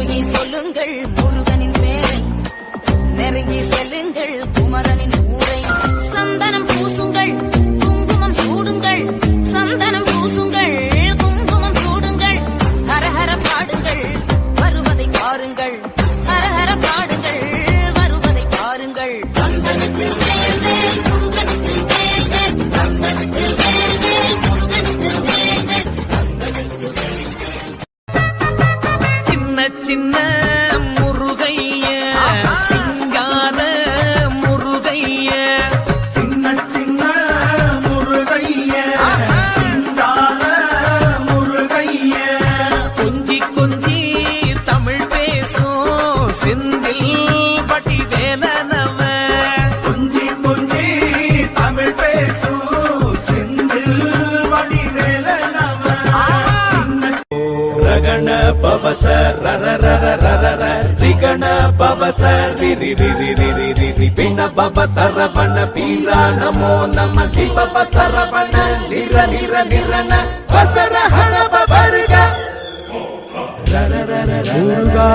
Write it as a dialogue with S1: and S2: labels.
S1: முருகி சொல்லுங்கள் முருகனின் பேரை. நெருங்கி செல்லுங்கள் குமரனின் ஊரை. சந்தனம் பூசுங்கள் குங்குமம் சூடுங்கள். சந்தனம் பூசுங்கள் குங்குமம் சூடுங்கள். ஹரஹர பாடுங்கள் வருவதை பாருங்கள்.
S2: சின்ன
S3: பவச ரர ரர ரர ர ரிகண பவச ரிரி ரிரி ரிரி ரிரி பிண பவ சரவண பீரா நமோ நம திபவ சரவண நிர நிர நிரன வசர ஹணப ரர ரர ரர முருகா